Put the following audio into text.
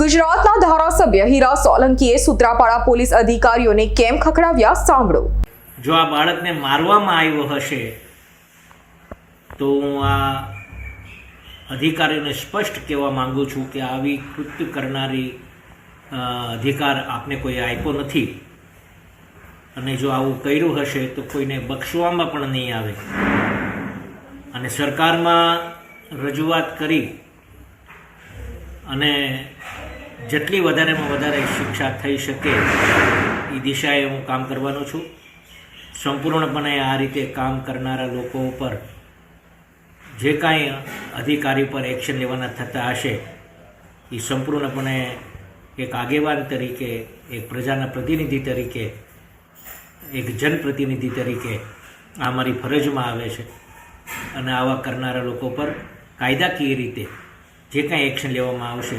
ગુજરાતના ધારાસભ્ય હીરા સોલંકીએ સુત્રાપાડા પોલીસ અધિકારીઓને કેમ ખખડાવ્યા? સાંભળો. જો આ બાળકને મારવામાં આવ્યો હશે, તો હું આ અધિકારીઓને સ્પષ્ટ કહેવા માંગુ છું કે આવી કૃત્ય કરનારી અધિકાર આપને કોઈ આપ્યો નથી. અને જો આવું કર્યું હશે, તો કોઈને બક્ષવામાં પણ નહીં આવે. અને સરકારમાં રજૂઆત કરી અને જેટલી વધારેમાં વધારે શિક્ષા થઈ શકે એ દિશાએ હું કામ કરવાનો છું. સંપૂર્ણપણે આ રીતે કામ કરનારા લોકો ઉપર જે કાંઈ અધિકારી પર એક્શન લેવાના થતા હશે, એ સંપૂર્ણપણે એક આગેવાન તરીકે, એક પ્રજાના પ્રતિનિધિ તરીકે, એક જનપ્રતિનિધિ તરીકે આ મારી ફરજમાં આવે છે. અને આવા કરનારા લોકો પર કાયદાકીય રીતે જે કાંઈ એક્શન લેવામાં આવશે